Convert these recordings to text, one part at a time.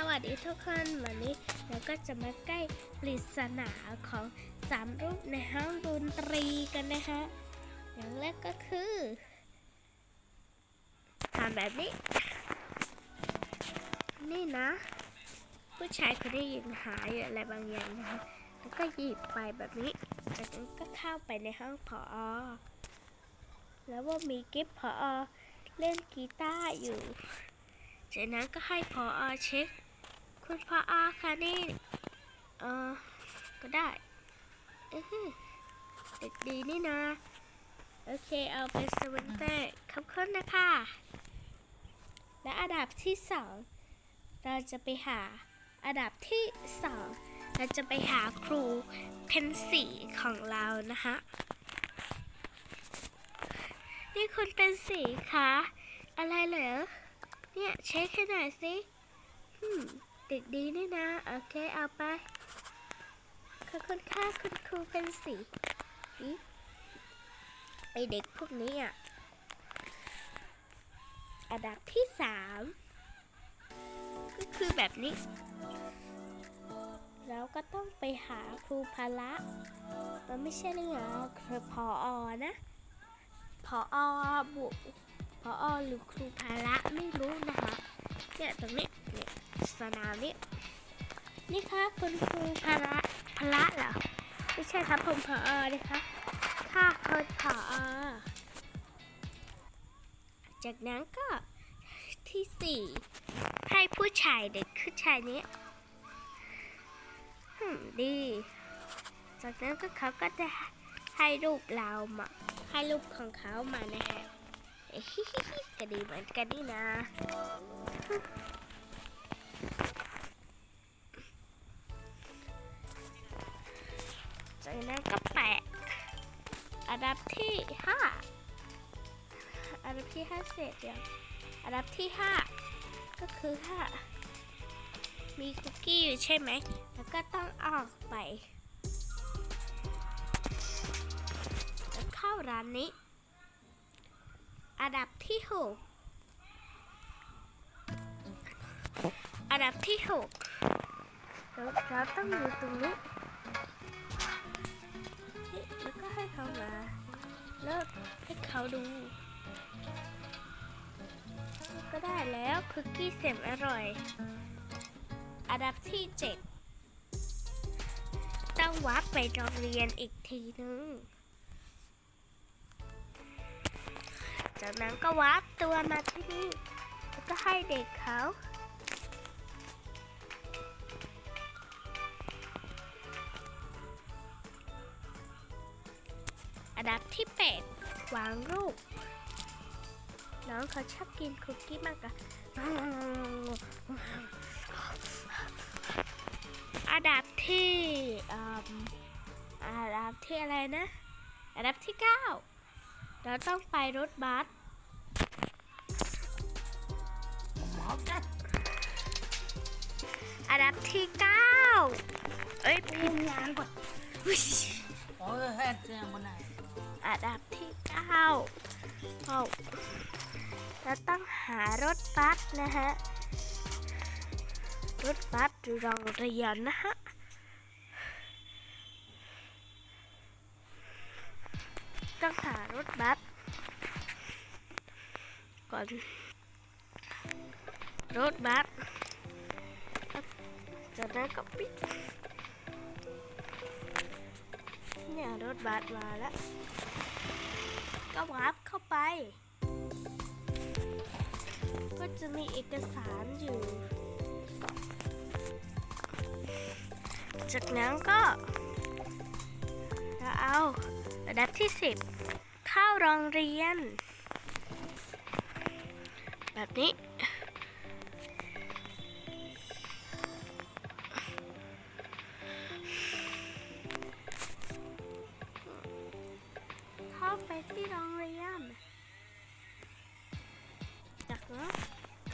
สวัสดีทุกคนวันนี้เราก็จะมาใกล้ปริศนาของสามรูปในห้องดนตรีกันนะคะอย่างแรกก็คือทำแบบนี้ นี่นะ ผู้ชายเขาได้ยินหายอะไรบางอย่างนะคะแล้วก็หยิบไปแบบนี้จากนั้นก็เข้าไปในห้องผออแล้วว่ามีกิฟต์ผอเล่นกีตาร์อยู่จากนั้นก็ให้พออเช็ค คุณพระออค่ะนี่เออก็ได้อืออเด็กดีนี่นะ โอเค เอาเป็นสวินเตอร์ขอบคุณนะคะ และอันดับที่สองเราจะไปหาอันดับที่สองเราจะไปหาครูเพนสีของเรานะคะ นี่คุณเป็นสีคะ อะไรเหรอ เนี่ยเช็คให้หน่อยสิอืม เด็กดีนี่นะ โอเค เอาไป ขอบคุณค่ะคุณครูเป็นสีไอเด็กพวกนี้อะ อันดับที่สามก็คือแบบนี้ เราก็ต้องไปหาครูพละ มันไม่ใช่เรื่องคือพออนะ พออบวกพออหรือครูพละไม่ นามนี้นี่ค่ะคุณครูพละพละเหรอไม่ใช่ครับผมพออนะคะค่ะคุณพออจากนั้นก็ที่สี่ให้ผู้ชายเด็กผู้ชายนี้ดี จากนั้นก็เขาก็จะให้รูปเรามาให้รูปของเขามานะฮะฮิฮิฮิก็ดีเหมือนกันนี่นะ จากนั้นก็แปะอันดับที่ห้าอันดับที่ห้าเสร็จเดียวอันดับที่ห้าก็คือถ้ามีคุกกี้อยู่ใช่ไหม แล้วก็ต้องออกไปแล้วเข้าร้านนี้ อันดับที่หก อันดับที่หกเราเราต้องอยู่ตรงนี้แล้วก็ให้เขามาเลิกให้เขาดู ก็ได้แล้วคุกกี้เสียมอร่อย อันดับที่เจ็ดต้องวัดไปโรงเรียนอีกทีนึง จากนั้นก็วับตัวมาที่นี่แล้วก็ให้เด็กเขา อันดับที่แปดวางรูป น้องเขาชอบกินคุกกี้มากอะอันดับที่อันดับที่อะไรนะ อันดับที่เก้าเราต้องไปรถบัสอันดับที่เก้าเอ้ยพิมพ์งานก่อนโอ้ยแค่เจอบนไหน อันดับที่เก้าเอาเราต้องหารถบัสนะฮะ รถบัสหรือโรงเรียนนะฮะต้องหารถบัสก่อน รถบัสจากนั้นก็ปิด เนี่ยรถบัสมาแล้ว ก็วาร์ปเข้าไป ก็จะมีเอกสารอยู่ จากนั้นก็เราเอาระดับที่ 10 เข้าโรงเรียน แบบนี้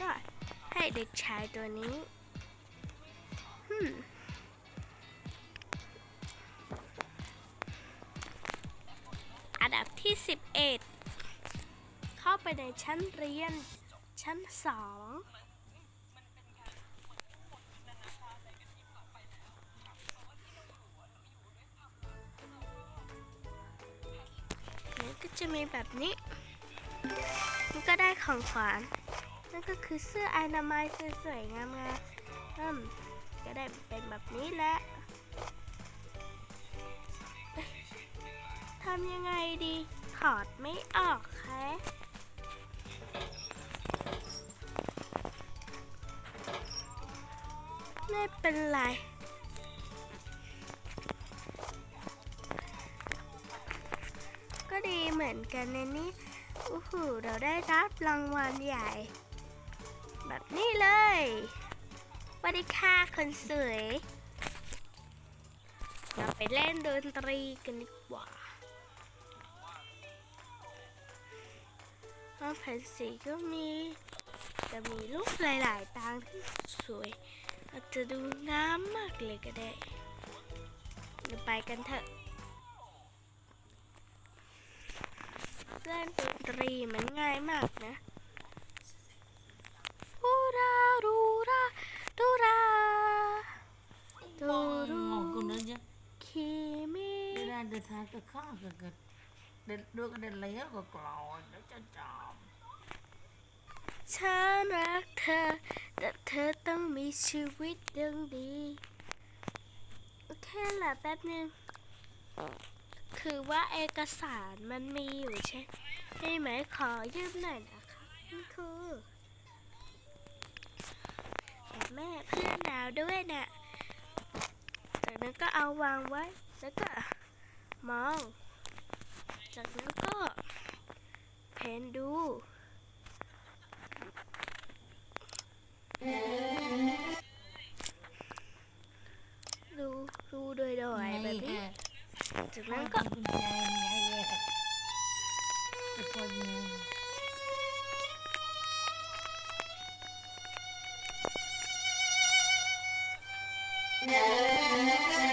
ก็ให้เด็กชายตัวนี้อันดับที่ 11 เข้าไปในชั้นเรียน ชั้นสองก็จะมีแบบนี้ ก็ได้ของขวาน นก็คือเสื้ออนามัยสวยๆงามๆอืมก็ได้เป็นแบบนี้แหละทำยังไงดีถอดไม่ออกคะไม่เป็นไรก็ดีเหมือนกันนะนี่โอ้โหเราได้รับรางวัลใหญ่ แบบนี้เลยวัสดีค่ะคนสวยเราไปเล่นดนตรีกันดีกว่าห้องแผ่นสีก็มีจะมีรูปหลายๆตางที่สวย อาจจะดูน้ำมากเลยก็ได้เดี๋ยวไปกันเถอะเล่นดนตรีมันง่ายมากนะฮูรารูราดูรา Bong ngọc aja. คิมิ Dia ada satu kak ke Dan dua ada leher ke kelawar Dia cacam ฉันรักเธอ แต่เธอต้องมีชีวิตดังดี โอเคหละแป๊บนึง คือว่าเอกสารมันมีอยู่ใช่ใช่ไหมขอยืมหน่อยนะคะนี่คือแม่เพื่อนดาวด้วยนะ่ะจากนั้นก็เอาวางไว้ แล้วก็ มอง จากนั้นก็เพนดู ดูดูโดยโดยแบบนี้ จากนั้นก็ Kunci nyai Pokoknya เ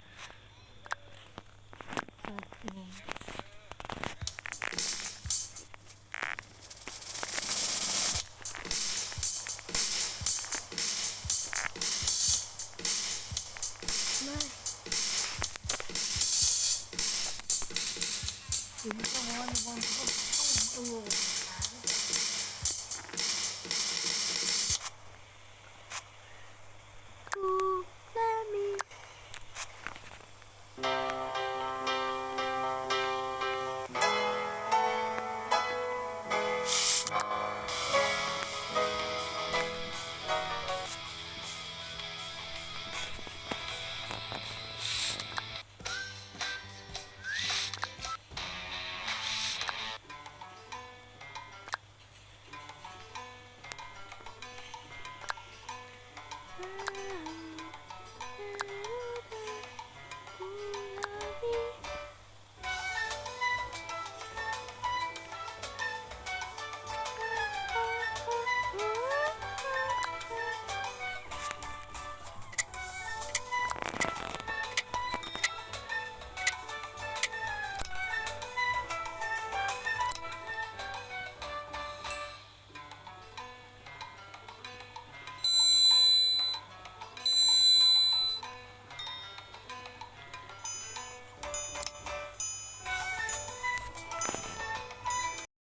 Thank you.